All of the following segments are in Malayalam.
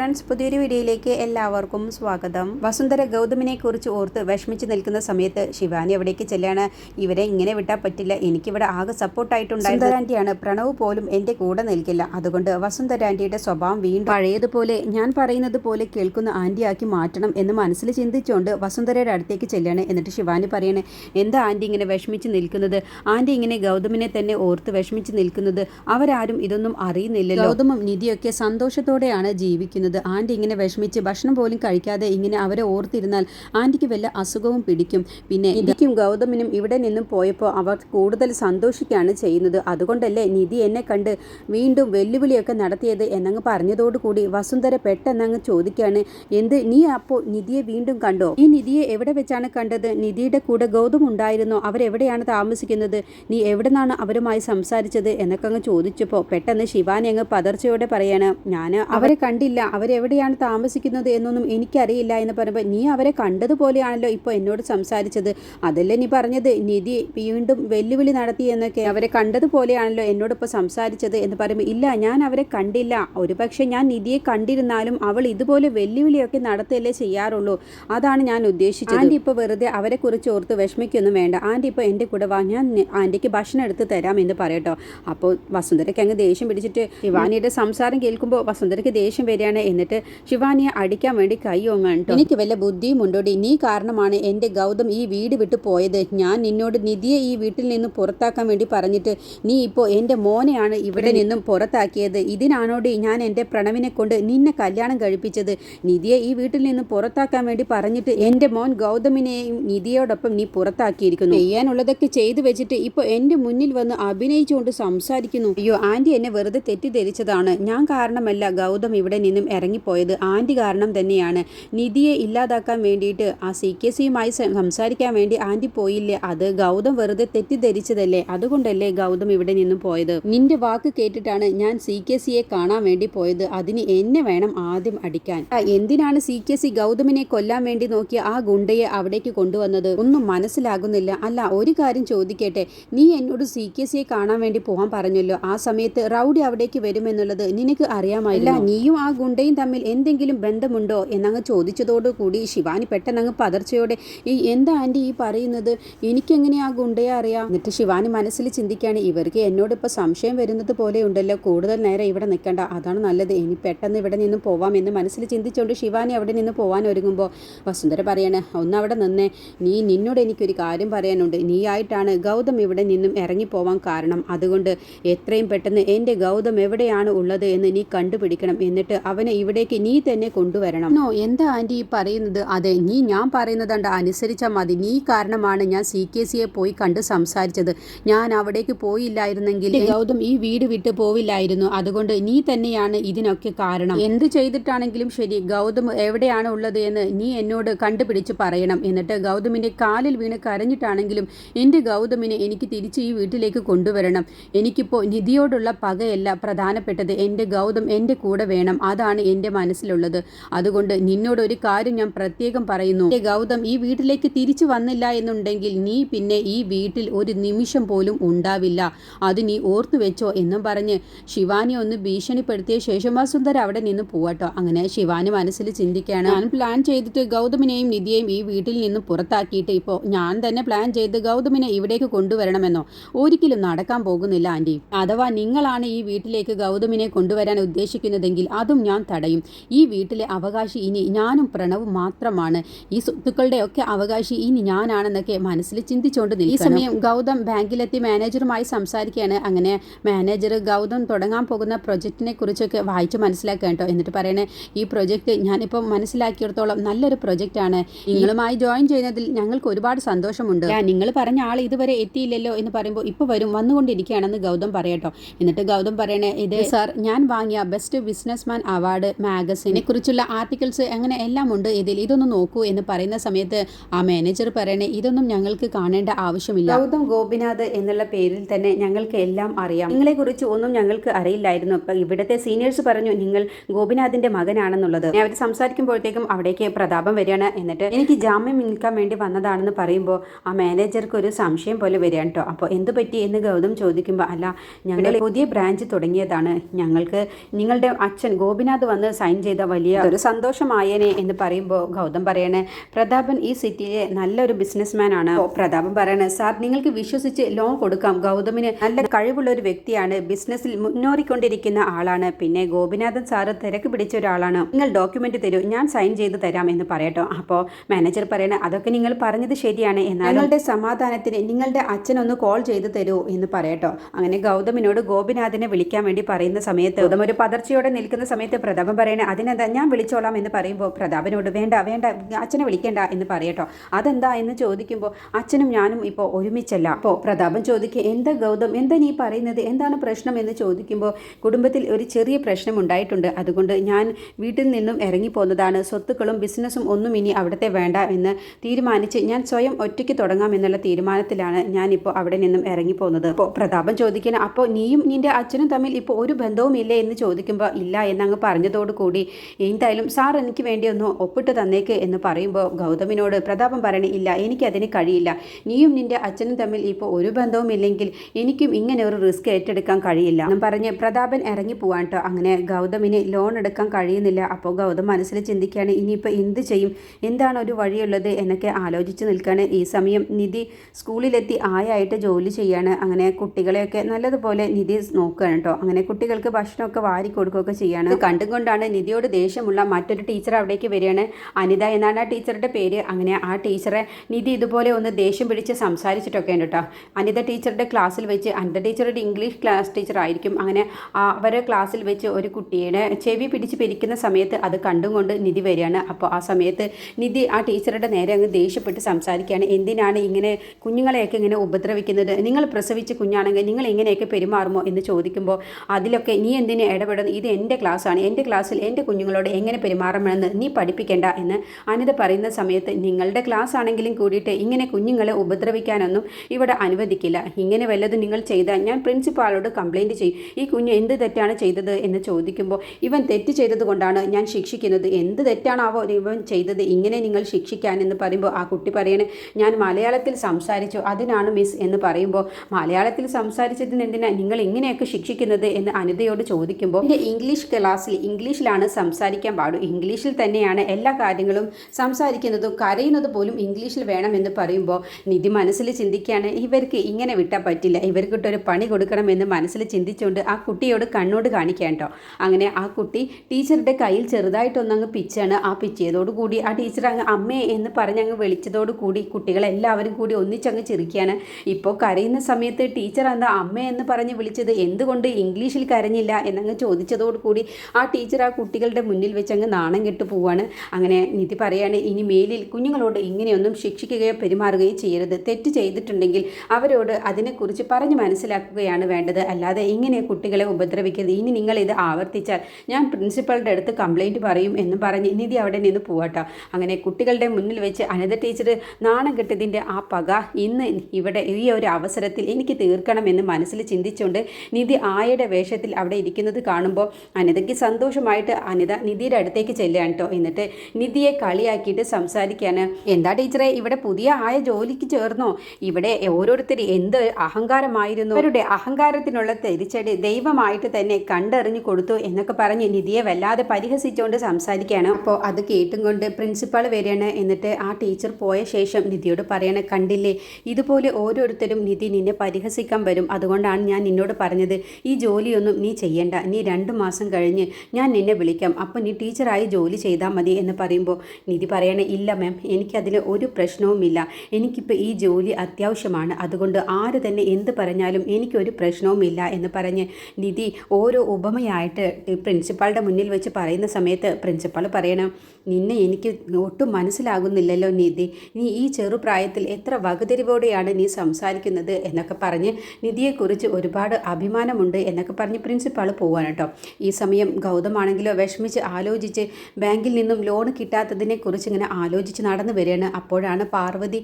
ഫ്രണ്ട്സ് പുതിയൊരു വീഡിയോയിലേക്ക് എല്ലാവർക്കും സ്വാഗതം. വസുന്ധര ഗൗതമിനെ കുറിച്ച് ഓർത്ത് വിഷമിച്ച് നിൽക്കുന്ന സമയത്ത് ശിവാനി എവിടേക്ക് ചെല്ലാണ്. ഇവരെ ഇങ്ങനെ വിട്ടാൽ പറ്റില്ല. എനിക്കിവിടെ ആകെ സപ്പോർട്ടായിട്ടുണ്ടായിരുന്നു പ്രണവ് പോലും എന്റെ കൂടെ നിൽക്കില്ല. അതുകൊണ്ട് വസുന്ധര ആന്റിയുടെ സ്വഭാവം വീണ്ടും പഴയതുപോലെ ഞാൻ പറയുന്നത് പോലെ കേൾക്കുന്ന ആന്റിയാക്കി മാറ്റണം എന്ന് മനസ്സിൽ ചിന്തിച്ചുകൊണ്ട് വസുന്ധരയുടെ അടുത്തേക്ക് ചെല്ലാണ്. എന്നിട്ട് ശിവാനി പറയണേ എന്താ ആന്റി ഇങ്ങനെ വിഷമിച്ച് നിൽക്കുന്നത്? ആന്റി ഇങ്ങനെ ഗൗതമിനെ തന്നെ ഓർത്ത് വിഷമിച്ച് നിൽക്കുന്നത്. അവരാരും ഇതൊന്നും അറിയുന്നില്ലല്ലോ. ഗൗതമും നിധിയൊക്കെ സന്തോഷത്തോടെയാണ് ജീവിക്കുന്നത്. ആന്റി ഇങ്ങനെ വിഷമിച്ച് ഭക്ഷണം പോലും കഴിക്കാതെ ഇങ്ങനെ അവരെ ഓർത്തിരുന്നാൽ ആന്റിക്ക് വല്ല അസുഖവും പിടിക്കും. പിന്നെ നിധിക്കും ഗൗതമിനും ഇവിടെ നിന്നും പോയപ്പോൾ അവർ കൂടുതൽ സന്തോഷിക്കുകയാണ് ചെയ്യുന്നത്. അതുകൊണ്ടല്ലേ നിധി എന്നെ കണ്ട് വീണ്ടും വെല്ലുവിളിയൊക്കെ നടത്തിയത്? എന്നങ്ങ് പറഞ്ഞതോടുകൂടി വസുന്ധര പെട്ടെന്നങ്ങ് ചോദിക്കുകയാണ് എന്ത് നീ അപ്പോൾ നിധിയെ വീണ്ടും കണ്ടോ? ഈ നിധിയെ എവിടെ വെച്ചാണ് കണ്ടത്? നിധിയുടെ കൂടെ ഗൗതം ഉണ്ടായിരുന്നോ. അവരെവിടെയാണ് താമസിക്കുന്നത്? നീ എവിടെ നിന്നാണ് അവരുമായി സംസാരിച്ചത്? എന്നൊക്കെ അങ്ങ് ചോദിച്ചപ്പോൾ പെട്ടെന്ന് ശിവാനി അങ്ങ് പതർച്ചയോടെ പറയാണ് ഞാൻ അവരെ കണ്ടില്ല. അവരെവിടെയാണ് താമസിക്കുന്നത് എന്നൊന്നും എനിക്കറിയില്ല എന്ന് പറയുമ്പോൾ നീ അവരെ കണ്ടതുപോലെയാണല്ലോ ഇപ്പോൾ എന്നോട് സംസാരിച്ചത്. അതല്ലേ നീ പറഞ്ഞത്? നിധി വീണ്ടും വെല്ലുവിളി നടത്തി എന്നൊക്കെ അവരെ കണ്ടതുപോലെയാണല്ലോ എന്നോട് ഇപ്പോൾ സംസാരിച്ചത് എന്ന് പറയുമ്പോൾ ഇല്ല ഞാൻ അവരെ കണ്ടില്ല. ഒരുപക്ഷെ ഞാൻ നിധിയെ കണ്ടിരുന്നാലും അവൾ ഇതുപോലെ വെല്ലുവിളിയൊക്കെ നടത്തുകയല്ലേ ചെയ്യാറുള്ളൂ. അതാണ് ഞാൻ ഉദ്ദേശിച്ചത്. ആന്റി ഇപ്പോൾ വെറുതെ അവരെ കുറിച്ച് ഓർത്ത് വിഷമിക്കൊന്നും വേണ്ട. ആന്റി ഇപ്പോൾ എന്റെ കൂടെ വാ. ഞാൻ ആന്റിക്ക് ഭക്ഷണം എടുത്ത് തരാം എന്ന് പറയട്ടോ. അപ്പോൾ വസുന്ധരയ്ക്ക് അങ്ങ് ദേഷ്യം പിടിച്ചിട്ട് ഇവാനിയുടെ സംസാരം കേൾക്കുമ്പോൾ വസുന്ധരയ്ക്ക് ദേഷ്യം വരികയാണ്. എന്നിട്ട് ശിവാനിയെ അടിക്കാൻ വേണ്ടി കൈ ഓങ്ങാണ് ട്ടോ. എനിക്ക് വല്ല ബുദ്ധിയും ഉണ്ടോടി നീ കാരണമാണ് എന്റെ ഗൗതം ഈ വീട് വിട്ട് പോയത്. ഞാൻ നിന്നോട് നിധിയെ ഈ വീട്ടിൽ നിന്ന് പുറത്താക്കാൻ വേണ്ടി പറഞ്ഞിട്ട് നീ ഇപ്പോൾ എന്റെ മോനെയാണ് ഇവിടെ നിന്നും പുറത്താക്കിയത്. ഇതിനാണോടി ഞാൻ എന്റെ പ്രണവിനെ കൊണ്ട് നിന്നെ കല്യാണം കഴിപ്പിച്ചത്? നിധിയെ ഈ വീട്ടിൽ നിന്ന് പുറത്താക്കാൻ വേണ്ടി പറഞ്ഞിട്ട് എന്റെ മോൻ ഗൗതമിനെയും നിധിയോടൊപ്പം നീ പുറത്താക്കിയിരിക്കുന്നു. ചെയ്യാനുള്ളതൊക്കെ ചെയ്തു വെച്ചിട്ട് ഇപ്പോൾ എന്റെ മുന്നിൽ വന്ന് അഭിനയിച്ചുകൊണ്ട് സംസാരിക്കുന്നു. അയ്യോ ആന്റി എന്നെ വെറുതെ തെറ്റിദ്ധരിച്ചതാണ്. ഞാൻ കാരണമല്ല ഗൗതം ഇവിടെ നിന്നും ഇറങ്ങിപ്പോയത് ആന്റി കാരണം തന്നെയാണ്. നിധിയെ ഇല്ലാതാക്കാൻ വേണ്ടിയിട്ട് ആ സി കെ സിയുമായി സംസാരിക്കാൻ വേണ്ടി ആന്റി പോയില്ലേ? അത് ഗൗതം വെറുതെ തെറ്റിദ്ധരിച്ചതല്ലേ? അതുകൊണ്ടല്ലേ ഗൗതം ഇവിടെ നിന്നും പോയത്? നിന്റെ വാക്ക് കേട്ടിട്ടാണ് ഞാൻ സി കെ സിയെ കാണാൻ വേണ്ടി പോയത്. അതിന് എന്നെ വേണം ആദ്യം അടിക്കാൻ. എന്തിനാണ് സി കെ സി ഗൗതമിനെ കൊല്ലാൻ വേണ്ടി നോക്കിയ ആ ഗുണ്ടയെ അവിടേക്ക് കൊണ്ടുവന്നത്? ഒന്നും മനസ്സിലാകുന്നില്ല. അല്ല ഒരു കാര്യം ചോദിക്കട്ടെ. നീ എന്നോട് സി കെ സിയെ കാണാൻ വേണ്ടി പോകാൻ പറഞ്ഞല്ലോ. ആ സമയത്ത് റൗഡി അവിടേക്ക് വരുമെന്നുള്ളത് നിനക്ക് അറിയാമായില്ല നീയും ആ ഗുണ്ടയും തമ്മിൽ എന്തെങ്കിലും ബന്ധമുണ്ടോ എന്നങ്ങ് ചോദിച്ചതോടുകൂടി ശിവാനി പെട്ടെന്നങ്ങ് പതർച്ചയോടെ ഈ എന്താ ആന്റി ഈ പറയുന്നത്? എനിക്കെങ്ങനെയാ ഗുണ്ടയെ അറിയാം? എന്നിട്ട് ശിവാനി മനസ്സിൽ ചിന്തിക്കുകയാണ് ഇവർക്ക് എന്നോട് ഇപ്പോൾ സംശയം വരുന്നത് പോലെ ഉണ്ടല്ലോ കൂടുതൽ നേരം ഇവിടെ നിൽക്കണ്ട. അതാണ് നല്ലത്. ഇനി പെട്ടെന്ന് ഇവിടെ നിന്ന് പോവാം എന്ന് മനസ്സിൽ ചിന്തിച്ചുകൊണ്ട് ശിവാനി അവിടെ നിന്ന് പോവാൻ ഒരുങ്ങുമ്പോൾ വസുന്ധര പറയാണ് ഒന്ന് അവിടെ നിന്നേ. നീ നിന്നോട് എനിക്കൊരു കാര്യം പറയാനുണ്ട്. നീയായിട്ടാണ് ഗൗതം ഇവിടെ നിന്നും ഇറങ്ങിപ്പോവാൻ കാരണം. അതുകൊണ്ട് എത്രയും പെട്ടെന്ന് എന്റെ ഗൗതം എവിടെയാണ് ഉള്ളത് എന്ന് നീ കണ്ടുപിടിക്കണം. എന്നിട്ട് അവനെ ഇവിടേക്ക് നീ തന്നെ കൊണ്ടുവരണം. നോ എന്താ ആന്റി ഈ പറയുന്നത്? അതെ നീ ഞാൻ പറയുന്നതുണ്ട് അനുസരിച്ചാൽ മതി. നീ കാരണമാണ് ഞാൻ സി കെ സിയെ പോയി കണ്ട് സംസാരിച്ചത്. ഞാൻ അവിടേക്ക് പോയില്ലായിരുന്നെങ്കിൽ ഗൗതം ഈ വീട് വിട്ട് പോവില്ലായിരുന്നു. അതുകൊണ്ട് നീ തന്നെയാണ് ഇതിനൊക്കെ കാരണം. എന്ത് ചെയ്തിട്ടാണെങ്കിലും ശരി ഗൗതം എവിടെയാണ് ഉള്ളത് എന്ന് നീ എന്നോട് കണ്ടുപിടിച്ച് പറയണം. എന്നിട്ട് ഗൗതമിന്റെ കാലിൽ വീണ് കരഞ്ഞിട്ടാണെങ്കിലും എന്റെ ഗൗതമിനെ എനിക്ക് തിരിച്ച് ഈ വീട്ടിലേക്ക് കൊണ്ടുവരണം. എനിക്കിപ്പോൾ നിധിയോടുള്ള പകയല്ല പ്രധാനപ്പെട്ടത്. എന്റെ ഗൗതം എന്റെ കൂടെ വേണം. അതാണ് എന്റെ മനസ്സിലുള്ളത്. അതുകൊണ്ട് നിന്നോട് ഒരു കാര്യം ഞാൻ പ്രത്യേകം പറയുന്നു. ഗൗതം ഈ വീട്ടിലേക്ക് തിരിച്ചു വന്നില്ല എന്നുണ്ടെങ്കിൽ നീ പിന്നെ ഈ വീട്ടിൽ ഒരു നിമിഷം പോലും ഉണ്ടാവില്ല. അത് നീ ഓർത്തു വെച്ചോ എന്നും പറഞ്ഞ് ശിവാനി ഒന്ന് ഭീഷണിപ്പെടുത്തിയ ശേഷം സുന്ദര അവിടെ നിന്ന് പോവാട്ടോ. അങ്ങനെ ശിവാനി മനസ്സിൽ ചിന്തിക്കുകയാണ്. ഞാൻ പ്ലാൻ ചെയ്തിട്ട് ഗൗതമിനെയും നിധിയെയും ഈ വീട്ടിൽ നിന്ന് പുറത്താക്കിയിട്ട് ഇപ്പോൾ ഞാൻ തന്നെ പ്ലാൻ ചെയ്ത് ഗൗതമിനെ ഇവിടേക്ക് കൊണ്ടുവരണമെന്നോ? ഒരിക്കലും നടക്കാൻ പോകുന്നില്ല ആന്റി. അഥവാ നിങ്ങളാണ് ഈ വീട്ടിലേക്ക് ഗൗതമിനെ കൊണ്ടുവരാൻ ഉദ്ദേശിക്കുന്നതെങ്കിൽ അതും ഞാൻ തടയും. ഈ വീട്ടിലെ അവകാശി ഇനി ഞാനും പ്രണവും മാത്രമാണ്. ഈ സ്വത്തുക്കളുടെ ഒക്കെ അവകാശി ഇനി ഞാനാണെന്നൊക്കെ മനസ്സിൽ ചിന്തിച്ചുകൊണ്ട് ഈ സമയം ഗൗതം ബാങ്കിലെത്തി മാനേജറുമായി സംസാരിക്കുകയാണ്. അങ്ങനെ മാനേജർ ഗൗതം തുടങ്ങാൻ പോകുന്ന പ്രൊജക്റ്റിനെ കുറിച്ചൊക്കെ വായിച്ച് മനസ്സിലാക്കുക കേട്ടോ. എന്നിട്ട് പറയണേ ഈ പ്രൊജക്റ്റ് ഞാനിപ്പോൾ മനസ്സിലാക്കിയിടത്തോളം നല്ലൊരു പ്രൊജക്റ്റാണ്. നിങ്ങളുമായി ജോയിൻ ചെയ്യുന്നതിൽ ഞങ്ങൾക്ക് ഒരുപാട് സന്തോഷമുണ്ട്. നിങ്ങൾ പറഞ്ഞ ആൾ ഇതുവരെ എത്തിയില്ലല്ലോ എന്ന് പറയുമ്പോൾ ഇപ്പോൾ വരും വന്നുകൊണ്ടിരിക്കുകയാണെന്ന് ഗൗതം പറയട്ടോ. എന്നിട്ട് ഗൗതം പറയണേ ഇത് സാർ ഞാൻ വാങ്ങിയ ബെസ്റ്റ് ബിസിനസ്മാൻ അവാർഡ് മാഗസിനെ കുറിച്ചുള്ള ആർട്ടിക്കിൾസ് അങ്ങനെ എല്ലാം ഉണ്ട് ഇതിൽ. ഇതൊന്ന് നോക്കൂ എന്ന് പറയുന്ന സമയത്ത് ആ മാനേജർ പറയണേ ഇതൊന്നും ഞങ്ങൾക്ക് കാണേണ്ട ആവശ്യമില്ല. ഗൗതം ഗോപിനാഥ് എന്നുള്ള പേരിൽ തന്നെ ഞങ്ങൾക്ക് എല്ലാം അറിയാം. നിങ്ങളെ കുറിച്ച് ഒന്നും ഞങ്ങൾക്ക് അറിയില്ലായിരുന്നു. ഇവിടത്തെ സീനിയേഴ്സ് പറഞ്ഞു നിങ്ങൾ ഗോപിനാഥിന്റെ മകനാണെന്നുള്ളത്. ഞാൻ അവർ സംസാരിക്കുമ്പോഴത്തേക്കും അവിടേക്ക് പ്രതാപം വരികയാണ്. എന്നിട്ട് എനിക്ക് ജാമ്യം നിൽക്കാൻ വേണ്ടി വന്നതാണെന്ന് പറയുമ്പോൾ ആ മാനേജർക്ക് ഒരു സംശയം പോലെ വരികയാണ് കേട്ടോ അപ്പോൾ എന്ത് പറ്റി? എന്ന് ഗൗതം ചോദിക്കുമ്പോൾ അല്ല ഞങ്ങൾ പുതിയ ബ്രാഞ്ച് തുടങ്ങിയതാണ്. ഞങ്ങൾക്ക് നിങ്ങളുടെ അച്ഛൻ ഗോപിനാഥ് വന്ന് സൈൻ ചെയ്ത വലിയ ഒരു സന്തോഷമായേനെ എന്ന് പറയുമ്പോൾ ഗൗതം പറയണേ പ്രതാപൻ ഈ സിറ്റിയിലെ നല്ലൊരു ബിസിനസ്മാൻ ആണ്. പ്രതാപൻ പറയണേ സാർ നിങ്ങൾക്ക് വിശ്വസിച്ച് ലോൺ കൊടുക്കാം. ഗൗതമിന് നല്ല കഴിവുള്ള ഒരു വ്യക്തിയാണ്. ബിസിനസ്സിൽ മുന്നോറിക്കൊണ്ടിരിക്കുന്ന ആളാണ്. പിന്നെ ഗോപിനാഥൻ സാറ് തിരക്ക് പിടിച്ച ഒരാളാണ്. നിങ്ങൾ ഡോക്യുമെന്റ് തരൂ. ഞാൻ സൈൻ ചെയ്ത് തരാം എന്ന് പറയട്ടോ. അപ്പോൾ മാനേജർ പറയണ അതൊക്കെ നിങ്ങൾ പറഞ്ഞത് ശരിയാണ്. എന്നാൽ നിങ്ങളുടെ സമാധാനത്തിന് നിങ്ങളുടെ അച്ഛനൊന്ന് കോൾ ചെയ്ത് തരൂ എന്ന് പറയട്ടോ. അങ്ങനെ ഗൗതമിനോട് ഗോപിനാഥിനെ വിളിക്കാൻ വേണ്ടി പറയുന്ന സമയത്ത് ഗൗതം ഒരു പതർച്ചയോടെ നിൽക്കുന്ന സമയത്ത് പ്രതാപൻ പറയണേ അതിനെന്താ ഞാൻ വിളിച്ചോളാം എന്ന് പറയുമ്പോൾ പ്രതാപനോട് വേണ്ട വേണ്ട അച്ഛനെ വിളിക്കേണ്ട എന്ന് പറയട്ടോ. അതെന്താ എന്ന് ചോദിക്കുമ്പോൾ അച്ഛനും ഞാനും ഇപ്പോൾ ഒരുമിച്ചല്ല. അപ്പോൾ പ്രതാപൻ ചോദിക്കുക എന്താ ഗൗതം എന്താ നീ പറയുന്നത്? എന്താണ് പ്രശ്നം? എന്ന് ചോദിക്കുമ്പോൾ കുടുംബത്തിൽ ഒരു ചെറിയ പ്രശ്നം ഉണ്ടായിട്ടുണ്ട്. അതുകൊണ്ട് ഞാൻ വീട്ടിൽ നിന്നും ഇറങ്ങിപ്പോന്നതാണ്. സ്വത്തുക്കളും ബിസിനസ്സും ഒന്നും ഇനി അവിടുത്തെ വേണ്ട എന്ന് തീരുമാനിച്ച് ഞാൻ സ്വയം ഒറ്റയ്ക്ക് തുടങ്ങാം എന്നുള്ള തീരുമാനത്തിലാണ് ഞാനിപ്പോൾ അവിടെ നിന്നും ഇറങ്ങിപ്പോകുന്നത് അപ്പോൾ പ്രതാപൻ ചോദിക്കണം അപ്പോൾ നീയും നിന്റെ അച്ഛനും തമ്മിൽ ഇപ്പോൾ ഒരു ബന്ധവും ഇല്ലേ എന്ന് ചോദിക്കുമ്പോൾ ഇല്ല എന്നങ്ങ് പറഞ്ഞതോട് കൂടി എന്തായാലും സാർ എനിക്ക് വേണ്ടി ഒന്ന് ഒപ്പിട്ട് തന്നേക്ക് എന്ന് പറയുമ്പോൾ ഗൗതമിനോട് പ്രതാപം പറയണേ ഇല്ല എനിക്കതിന് കഴിയില്ല. നീയും നിന്റെ അച്ഛനും തമ്മിൽ ഇപ്പോൾ ഒരു ബന്ധവും ഇല്ലെങ്കിൽ എനിക്കും ഇങ്ങനെ ഒരു റിസ്ക് ഏറ്റെടുക്കാൻ കഴിയില്ല എന്ന് പറഞ്ഞ് പ്രതാപൻ ഇറങ്ങി പോവാൻ കേട്ടോ അങ്ങനെ ഗൗതമിന് ലോൺ എടുക്കാൻ കഴിയുന്നില്ല. അപ്പോൾ ഗൗതം മനസ്സിൽ ചിന്തിക്കുകയാണ് ഇനിയിപ്പോൾ എന്ത് ചെയ്യും? എന്താണ് ഒരു വഴിയുള്ളത്? എന്നൊക്കെ ആലോചിച്ച് നിൽക്കുകയാണ്. ഈ സമയം നിധി സ്കൂളിലെത്തി ആയായിട്ട് ജോലി ചെയ്യാണ്. അങ്ങനെ കുട്ടികളെയൊക്കെ നല്ലതുപോലെ നിധി നോക്കുകയാണ് കേട്ടോ അങ്ങനെ കുട്ടികൾക്ക് ഭക്ഷണമൊക്കെ വാരി കൊടുക്കുകയൊക്കെ ചെയ്യാണ്. ഇത് കണ്ടുകൊണ്ടാണ് നിധിയോട് ദേഷ്യമുള്ള മറ്റൊരു ടീച്ചർ അവിടേക്ക് വരികയാണ്. അനിത എന്നാണ് ആ ടീച്ചറുടെ പേര്. അങ്ങനെ ആ ടീച്ചറെ നിധി ഇതുപോലെ ഒന്ന് ദേഷ്യം പിടിച്ച് സംസാരിച്ചിട്ടൊക്കെ ഉണ്ട് കേട്ടോ. അനിത ടീച്ചറുടെ ക്ലാസ്സിൽ വെച്ച് അനിത ടീച്ചറുടെ ഇംഗ്ലീഷ് ക്ലാസ് ടീച്ചർ ആയിരിക്കും. അങ്ങനെ അവരെ ക്ലാസ്സിൽ വെച്ച് ഒരു കുട്ടിയുടെ ചെവി പിടിച്ച് പിരിക്കുന്ന സമയത്ത് അത് കണ്ടുകൊണ്ട് നിധി വരികയാണ്. അപ്പോൾ ആ സമയത്ത് നിധി ആ ടീച്ചറുടെ നേരെ അങ്ങ് ദേഷ്യപ്പെട്ട് സംസാരിക്കുകയാണ്. എന്തിനാണ് ഇങ്ങനെ കുഞ്ഞുങ്ങളെയൊക്കെ ഇങ്ങനെ ഉപദ്രവിക്കുന്നത്? നിങ്ങൾ പ്രസവിച്ച് കുഞ്ഞാണെങ്കിൽ നിങ്ങൾ ഇങ്ങനെയൊക്കെ പെരുമാറുമോ എന്ന് ചോദിക്കുമ്പോൾ അതിലൊക്കെ നീ എന്തിനു ഇടപെടുന്നു? ഇത് എന്റെ ക്ലാസ്സാണ്. എന്റെ ക്ലാസ്സിൽ എന്റെ കുഞ്ഞുങ്ങളോട് എങ്ങനെ പെരുമാറണമെന്ന് നീ പഠിപ്പിക്കേണ്ട എന്ന് അനിത പറയുന്ന സമയത്ത് നിങ്ങളുടെ ക്ലാസ് ആണെങ്കിലും കൂടിയിട്ട് ഇങ്ങനെ കുഞ്ഞുങ്ങളെ ഉപദ്രവിക്കാനൊന്നും ഇവിടെ അനുവദിക്കില്ല. ഇങ്ങനെ വല്ലതും നിങ്ങൾ ചെയ്താൽ ഞാൻ പ്രിൻസിപ്പാളോട് കംപ്ലൈന്റ് ചെയ്യും. ഈ കുഞ്ഞ് എന്ത് തെറ്റാണ് ചെയ്തത് എന്ന് ചോദിക്കുമ്പോൾ ഇവൻ തെറ്റ് ചെയ്തത് കൊണ്ടാണ് ഞാൻ ശിക്ഷിക്കുന്നത്. എന്ത് തെറ്റാണാവോ ഇവൻ ചെയ്തത് ഇങ്ങനെ നിങ്ങൾ ശിക്ഷിക്കാൻ എന്ന് പറയുമ്പോൾ ആ കുട്ടി പറയണേ ഞാൻ മലയാളത്തിൽ സംസാരിച്ചു അതിനാണ് മിസ് എന്ന് പറയുമ്പോൾ മലയാളത്തിൽ സംസാരിച്ചതിന് എന്തിനാ നിങ്ങൾ ഇങ്ങനെയൊക്കെ ശിക്ഷിക്കുന്നത് എന്ന് അനിതയോട് ചോദിക്കുമ്പോൾ എന്റെ ഇംഗ്ലീഷ് ക്ലാസ്സിൽ ഇംഗ്ലീഷിലാണ് സംസാരിക്കാൻ പാടും. ഇംഗ്ലീഷിൽ തന്നെയാണ് എല്ലാ കാര്യങ്ങളും സംസാരിക്കുന്നതും കരയുന്നത് പോലും ഇംഗ്ലീഷിൽ വേണമെന്ന് പറയുമ്പോൾ നിധി മനസ്സിൽ ചിന്തിക്കുകയാണ് ഇവർക്ക് ഇങ്ങനെ വിട്ടാൽ പറ്റില്ല. ഇവർക്കിട്ടൊരു പണി കൊടുക്കണമെന്ന് മനസ്സിൽ ചിന്തിച്ചുകൊണ്ട് ആ കുട്ടിയോട് കണ്ണോട് കാണിക്കാൻ കേട്ടോ അങ്ങനെ ആ കുട്ടി ടീച്ചറുടെ കയ്യിൽ ചെറുതായിട്ടൊന്നങ്ങ് പിച്ചാണ്. ആ പിച്ചിയതോടുകൂടി ആ ടീച്ചർ അങ്ങ് അമ്മേ എന്ന് പറഞ്ഞ് അങ്ങ് വിളിച്ചതോടുകൂടി കുട്ടികളെല്ലാവരും കൂടി ഒന്നിച്ചങ്ങ് ചിരിക്കുകയാണ്. ഇപ്പോൾ കരയുന്ന സമയത്ത് ടീച്ചർ എന്താ അമ്മ എന്ന് പറഞ്ഞ് വിളിച്ചത് എന്തുകൊണ്ട് ഇംഗ്ലീഷിൽ കരഞ്ഞില്ല എന്നങ്ങ് ചോദിച്ചതോടുകൂടി ആ ടീച്ചർ ആ കുട്ടികളുടെ മുന്നിൽ വെച്ച് അങ്ങ് നാണം കെട്ടു പോവാണ്. അങ്ങനെ നിധി പറയാണ് ഇനി മേലിൽ കുഞ്ഞുങ്ങളോട് ഇങ്ങനെയൊന്നും ശിക്ഷിക്കുകയോ പെരുമാറുകയോ ചെയ്യരുത്. തെറ്റ് ചെയ്തിട്ടുണ്ടെങ്കിൽ അവരോട് അതിനെക്കുറിച്ച് പറഞ്ഞ് മനസ്സിലാക്കുകയാണ് വേണ്ടത്. അല്ലാതെ ഇങ്ങനെ കുട്ടികളെ ഉപദ്രവിക്കരുത്. ഇനി നിങ്ങൾ ഇത് ആവർത്തിച്ചാൽ ഞാൻ പ്രിൻസിപ്പളുടെ അടുത്ത് കംപ്ലൈന്റ് പറയും എന്ന് പറഞ്ഞ് നിധി അവിടെ നിന്ന് പോവാട്ടോ. അങ്ങനെ കുട്ടികളുടെ മുന്നിൽ വെച്ച് അനിത ടീച്ചർ നാണം കെട്ടതിന്റെ ആ പക ഇന്ന് ഇവിടെ ഈ ഒരു അവസരത്തിൽ എനിക്ക് തീർക്കണമെന്ന് മനസ്സിൽ ചിന്തിച്ചുകൊണ്ട് നിധി ആയയുടെ വേഷത്തിൽ അവിടെ ഇരിക്കുന്നത് കാണുമ്പോൾ അനിതയ്ക്ക് സന്തോഷമായിട്ട് അനിത നിധിയുടെ അടുത്തേക്ക് ചെല്ലുകയാണ് കേട്ടോ എന്നിട്ട് നിധിയെ കളിയാക്കിയിട്ട് സംസാരിക്കുകയാണ്. എന്താ ടീച്ചറെ ഇവിടെ പുതിയ ആയ ജോലിക്ക് ചേർന്നോ? ഇവിടെ ഓരോരുത്തർ എന്ത് അഹങ്കാരമായിരുന്നു? അവരുടെ അഹങ്കാരത്തിനുള്ള തിരിച്ചടി ദൈവമായിട്ട് തന്നെ കണ്ടറിഞ്ഞു കൊടുത്തു എന്നൊക്കെ പറഞ്ഞ് നിധിയെ വല്ലാതെ പരിഹസിച്ചുകൊണ്ട് സംസാരിക്കുകയാണ്. അപ്പോൾ അത് കേട്ടും കൊണ്ട് പ്രിൻസിപ്പാൾ വരികയാണ്. എന്നിട്ട് ആ ടീച്ചർ പോയ ശേഷം നിധിയോട് പറയണ കണ്ടില്ലേ ഇതുപോലെ ഓരോരുത്തരും നിധി നിന്നെ പരിഹസിക്കാൻ വരും. അതുകൊണ്ടാണ് ഞാൻ നിന്നോട് പറഞ്ഞത് ഈ ജോലിയൊന്നും നീ ചെയ്യണ്ട. നീ രണ്ട് മാസം കഴിഞ്ഞ് ഞാൻ നിന്നെ വിളിക്കാം. അപ്പോൾ നീ ടീച്ചറായി ജോലി ചെയ്താൽ മതി എന്ന് പറയുമ്പോൾ നിധി പറയണേ ഇല്ല മാം എനിക്കതിൽ ഒരു പ്രശ്നവുമില്ല. എനിക്കിപ്പോൾ ഈ ജോലി അത്യാവശ്യമാണ്. അതുകൊണ്ട് ആര് തന്നെ എന്ത് പറഞ്ഞാലും എനിക്കൊരു പ്രശ്നവുമില്ല. എന്ന് പറഞ്ഞ് നിധി ഓരോ ഉപമയായിട്ട് പ്രിൻസിപ്പാളുടെ മുന്നിൽ വെച്ച് പറയുന്ന സമയത്ത് പ്രിൻസിപ്പാൾ പറയണം നിന്നെ എനിക്ക് ഒട്ടും മനസ്സിലാകുന്നില്ലല്ലോ നിധി. നീ ഈ ചെറുപ്രായത്തിൽ എത്ര വകതിരിവോടെയാണ് നീ സംസാരിക്കുന്നത് എന്നൊക്കെ പറഞ്ഞ് നിധിയെക്കുറിച്ച് ഒരുപാട് അഭിമാനമുണ്ട് എന്നൊക്കെ പറഞ്ഞ് പ്രിൻസിപ്പാൾ പോവാണ് കേട്ടോ. ഈ സമയം ഗൗതമാണെങ്കിലോ വിഷമിച്ച് ആലോചിച്ച് ബാങ്കിൽ നിന്നും ലോൺ കിട്ടാത്തതിനെക്കുറിച്ച് ഇങ്ങനെ ആലോചിച്ച് നടന്നു വരികയാണ്. അപ്പോഴാണ് പാർവതി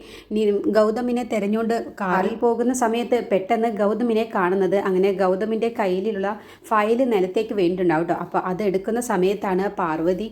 ഗൗതമിനെ തെരഞ്ഞുകൊണ്ട് കാറിൽ പോകുന്ന സമയത്ത് പെട്ടെന്ന് ഗൗതമിനെ കാണുന്നത്. അങ്ങനെ ഗൗതമിന്റെ കയ്യിലുള്ള ഫയൽ നിലത്തേക്ക് വേണ്ടിയിട്ടുണ്ടാവും കേട്ടോ. അപ്പോൾ അതെടുക്കുന്ന സമയത്താണ് പാർവതി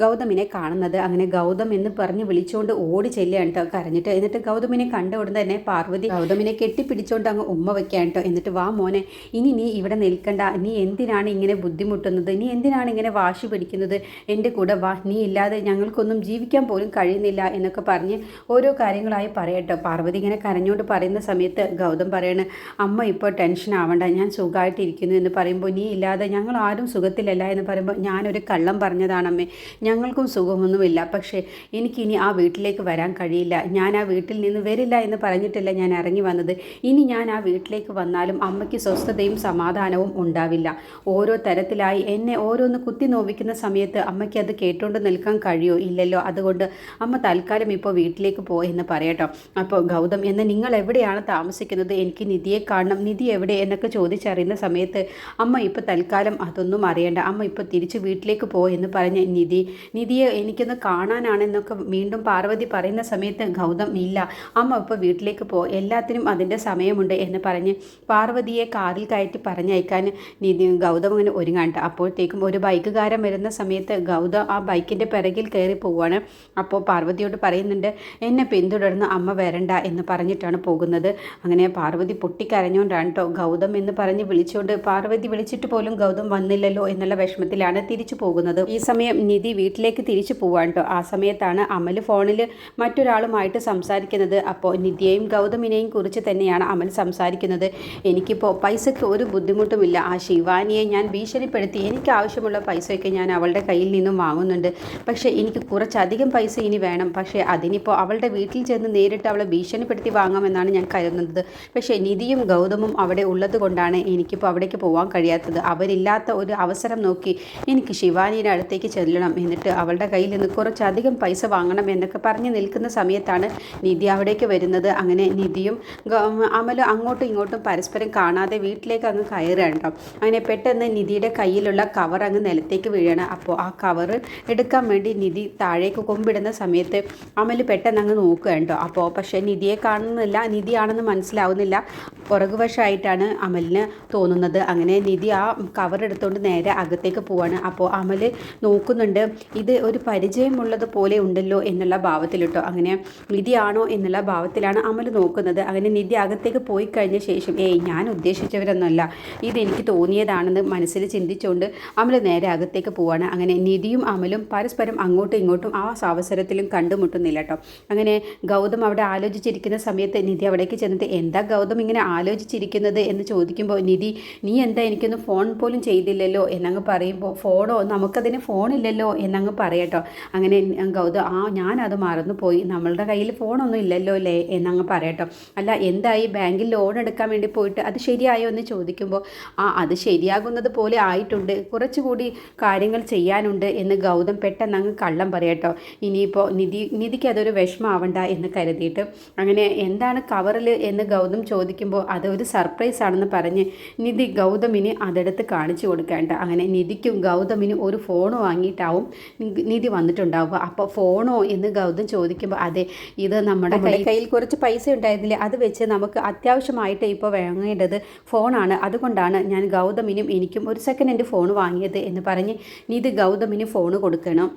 ഗൗതമിനെ കാണുന്നത്. അങ്ങനെ ഗൗതം എന്ന് പറഞ്ഞ് വിളിച്ചുകൊണ്ട് ഓടി ചെല്ലുകയാണ് കേട്ടോ കരഞ്ഞിട്ട്. എന്നിട്ട് ഗൗതമിനെ കണ്ട ഉടൻ തന്നെ പാർവതി ഗൗതമിനെ കെട്ടിപ്പിടിച്ചുകൊണ്ട് അങ്ങ് ഉമ്മ വെക്കുകയാണ് കേട്ടോ എന്നിട്ട് വാ മോനെ ഇനി നീ ഇവിടെ നിൽക്കണ്ട. നീ എന്തിനാണ് ഇങ്ങനെ ബുദ്ധിമുട്ടുന്നത്? നീ എന്തിനാണ് ഇങ്ങനെ വാശി പിടിക്കുന്നത്? എന്റെ കൂടെ വാ നീ ഇല്ലാതെ ഞങ്ങൾക്കൊന്നും ജീവിക്കാൻ പോലും കഴിയുന്നില്ല എന്നൊക്കെ പറഞ്ഞ് ഓരോ കാര്യങ്ങളായി പറയട്ടോ പാർവതി ഇങ്ങനെ കരഞ്ഞുകൊണ്ട് പറയുന്ന സമയത്ത് ഗൗതം പറയാണ് അമ്മ ഇപ്പോൾ ടെൻഷൻ ആവണ്ട. ഞാൻ സുഖമായിട്ടിരിക്കുന്നു എന്ന് പറയുമ്പോൾ നീ ഇല്ലാതെ ഞങ്ങൾ ആരും സുഖത്തിലല്ല എന്ന് പറയുമ്പോൾ ഞാനൊരു കള്ളം പറഞ്ഞതാണ് അമ്മേ ഞങ്ങൾക്കും സുഖമൊന്നുമില്ല. പക്ഷേ എനിക്കിനി ആ വീട്ടിലേക്ക് വരാൻ കഴിയില്ല. ഞാൻ ആ വീട്ടിൽ നിന്ന് വരില്ല എന്ന് പറഞ്ഞിട്ടില്ല ഞാൻ ഇറങ്ങി വന്നത്. ഇനി ഞാൻ ആ വീട്ടിലേക്ക് വന്നാലും അമ്മയ്ക്ക് സ്വസ്ഥതയും സമാധാനവും ഉണ്ടാവില്ല. ഓരോ തരത്തിലായി എന്നെ ഓരോന്ന് കുത്തി നോവിക്കുന്ന സമയത്ത് അമ്മയ്ക്ക് അത് കേട്ടുകൊണ്ട് നിൽക്കാൻ കഴിയോ? ഇല്ലല്ലോ. അതുകൊണ്ട് അമ്മ തൽക്കാലം ഇപ്പോൾ വീട്ടിലേക്ക് പോയെന്ന് പറയട്ടോ. അപ്പോൾ ഗൗതം എന്ന് നിങ്ങൾ എവിടെയാണ് താമസിക്കുന്നത്? എനിക്ക് നിധിയെ കാണണം. നിധി എവിടെ? എന്നൊക്കെ ചോദിച്ചറിയുന്ന സമയത്ത് അമ്മ ഇപ്പോൾ തൽക്കാലം അതൊന്നും അറിയണ്ട. അമ്മ ഇപ്പോൾ തിരിച്ച് വീട്ടിലേക്ക് പോയെന്ന് എന്ന് പറഞ്ഞ് നിധി നിധിയെ എനിക്കൊന്ന് കാണാനാണെന്നൊക്കെ വീണ്ടും പാർവതി പറയുന്ന സമയത്ത് ഗൗതം ഇല്ല അമ്മ ഇപ്പോൾ വീട്ടിലേക്ക് പോ എല്ലാത്തിനും അതിന്റെ സമയമുണ്ട് എന്ന് പറഞ്ഞ് പാർവതിയെ കാറിൽ കയറ്റി പറഞ്ഞയക്കാൻ നിധി ഗൗതം അങ്ങനെ ഒരുങ്ങാണ്ട്. അപ്പോഴത്തേക്കും ഒരു ബൈക്കുകാരൻ വരുന്ന സമയത്ത് ഗൗതം ആ ബൈക്കിന്റെ പിറകിൽ കയറി പോവുകയാണ് അപ്പോൾ പാർവതിയോട് പറയുന്നുണ്ട് എന്നെ പിന്തുടർന്ന് അമ്മ വരണ്ട എന്ന് പറഞ്ഞിട്ടാണ് പോകുന്നത്. അങ്ങനെ പാർവതി പൊട്ടിക്കരഞ്ഞുകൊണ്ടാണ് കേട്ടോ ഗൗതം എന്ന് പറഞ്ഞ് വിളിച്ചുകൊണ്ട് പാർവതി വിളിച്ചിട്ട് പോലും ഗൗതം വന്നില്ലല്ലോ എന്നുള്ള വിഷമത്തിലാണ് തിരിച്ചു പോകുന്നത്. ഈ സമയം നിധി വീട്ടിലേക്ക് തിരിച്ചു പോവാണ് കേട്ടോ ആ സമയത്താണ് അമൽ ഫോണിൽ മറ്റൊരാളുമായിട്ട് സംസാരിക്കുന്നത്. അപ്പോൾ നിത്യയും ഗൗതമിനെയും കുറിച്ച് തന്നെയാണ് അമൽ സംസാരിക്കുന്നത്. എനിക്കിപ്പോൾ പൈസയ്ക്ക് ഒരു ബുദ്ധിമുട്ടുമില്ല. ആ ശിവാനിയെ ഞാൻ ഭീഷണിപ്പെടുത്തി. എനിക്ക് ആവശ്യമുള്ള പൈസയൊക്കെ ഞാൻ അവളുടെ കയ്യിൽ നിന്നും വാങ്ങുന്നുണ്ട്. പക്ഷേ എനിക്ക് കുറച്ചധികം പൈസ ഇനി വേണം. പക്ഷേ അതിനിപ്പോൾ അവളുടെ വീട്ടിൽ ചെന്ന് നേരിട്ട് അവളെ ഭീഷണിപ്പെടുത്തി വാങ്ങാമെന്നാണ് ഞാൻ കരുതുന്നത്. പക്ഷേ നിധിയും ഗൗതമും അവിടെ ഉള്ളത് കൊണ്ടാണ് എനിക്കിപ്പോൾ അവിടേക്ക് പോകാൻ കഴിയാത്തത്. അവരില്ലാത്ത ഒരു അവസരം നോക്കി എനിക്ക് ശിവാനിയുടെ അടുത്തേക്ക് ചെല്ലണം. എന്നിട്ട് അവളുടെ കയ്യിൽ നിന്ന് കുറച്ചധികം പൈസ വാങ്ങണം എന്നൊക്കെ പറഞ്ഞ് നിൽക്കുന്ന സമയത്താണ് നിധി അവിടേക്ക് വരുന്നത്. അങ്ങനെ നിധിയും അമലും അങ്ങോട്ടും ഇങ്ങോട്ടും പരസ്പരം കാണാതെ വീട്ടിലേക്ക് അങ്ങ് കയറുകയുണ്ടോ അങ്ങനെ പെട്ടെന്ന് നിധിയുടെ കയ്യിലുള്ള കവർ അങ്ങ് നിലത്തേക്ക് വീഴണം അപ്പോൾ ആ കവർ എടുക്കാൻ വേണ്ടി നിധി താഴേക്ക് കൊമ്പിടുന്ന സമയത്ത് അമൽ പെട്ടെന്ന് അങ്ങ് നോക്കുകയുണ്ടോ അപ്പോൾ പക്ഷേ നിധിയെ കാണുന്നില്ല നിധിയാണെന്ന് മനസ്സിലാവുന്നില്ല. പുറകുവശമായിട്ടാണ് അമലിന് തോന്നുന്നത്. അങ്ങനെ നിധി ആ കവർ എടുത്തുകൊണ്ട് നേരെ അകത്തേക്ക് പോവാണ്. അപ്പോൾ അമൽ നോക്കുന്നുണ്ട് ഇത് ഒരു പരിചയമുള്ളത് പോലെ ഉണ്ടല്ലോ എന്നുള്ള ഭാവത്തിൽ കേട്ടോ അങ്ങനെ നിധിയാണോ എന്നുള്ള ഭാവത്തിലാണ് അമൽ നോക്കുന്നത്. അങ്ങനെ നിധി അകത്തേക്ക് പോയി കഴിഞ്ഞ ശേഷം ഏയ് ഞാൻ ഉദ്ദേശിച്ചവരൊന്നുമല്ല. ഇതെനിക്ക് തോന്നിയതാണെന്ന് മനസ്സിൽ ചിന്തിച്ചുകൊണ്ട് അമൽ നേരെ അകത്തേക്ക് പോവാണ്. അങ്ങനെ നിധിയും അമലും പരസ്പരം അങ്ങോട്ടും ഇങ്ങോട്ടും ആ അവസരത്തിലും കണ്ടുമുട്ടുന്നില്ല കേട്ടോ അങ്ങനെ ഗൗതം അവിടെ ആലോചിച്ചിരിക്കുന്ന സമയത്ത് നിധി അവിടേക്ക് ചെന്നിട്ട് എന്താ ഗൗതം ഇങ്ങനെ ആലോചിച്ചിരിക്കുന്നത്? എന്ന് ചോദിക്കുമ്പോൾ നിധി നീ എന്താ എനിക്കൊന്ന് ഫോൺ പോലും ചെയ്തില്ലല്ലോ? എന്നങ്ങ് പറയുമ്പോൾ ഫോണോ? നമുക്കതിന് ഫോണില്ലല്ലോ? എന്നങ്ങ് പറയട്ടോ അങ്ങനെ ഗൗതം ആ ഞാനത് മറന്നു പോയി നമ്മളുടെ കയ്യിൽ ഫോണൊന്നും ഇല്ലല്ലോ അല്ലേ? എന്നങ്ങ് പറയട്ടോ. അല്ല എന്തായി? ബാങ്കിൽ ലോൺ എടുക്കാൻ വേണ്ടി പോയിട്ട് അത് ശരിയായോ? എന്ന് ചോദിക്കുമ്പോൾ ആ അത് ശരിയാകുന്നത് പോലെ ആയിട്ടുണ്ട്. കുറച്ചുകൂടി കാര്യങ്ങൾ ചെയ്യാനുണ്ട്. എന്ന് ഗൗതം പെട്ടെന്ന് അങ്ങ് കള്ളം പറയട്ടോ. ഇനിയിപ്പോൾ നിധി നിധിക്ക് അതൊരു വിഷമാവണ്ട എന്ന് കരുതിയിട്ട് അങ്ങനെ എന്താണ് കവറിൽ എന്ന് ഗൗതം ചോദിക്കുമ്പോൾ അതൊരു സർപ്രൈസ് ആണെന്ന് പറഞ്ഞ് നിധി ഗൗതമിന് അതെടുത്ത് കാണിച്ചു കൊടുക്കേണ്ട. അങ്ങനെ നിധിക്കും ഗൗതമിന് ഒരു ഫോൺ വാങ്ങിയിട്ടാവും നിധി വന്നിട്ടുണ്ടാവുക. അപ്പോൾ ഫോണോ എന്ന് ഗൗതം ചോദിക്കുമ്പോൾ അതെ ഇത് നമ്മുടെ കയ്യിൽ കുറച്ച് പൈസ ഉണ്ടായിരുന്നില്ലേ? അത് വെച്ച് നമുക്ക് അത്യാവശ്യമായിട്ട് ഇപ്പോൾ വാങ്ങേണ്ടത് ഫോണാണ്. അതുകൊണ്ടാണ് ഞാൻ ഗൗതമിനും എനിക്കും ഒരു സെക്കൻഡ് ഹാൻഡ് ഫോൺ വാങ്ങിയത് എന്ന് പറഞ്ഞ് നിധി ഗൗതമിന് ഫോൺ കൊടുക്കണം.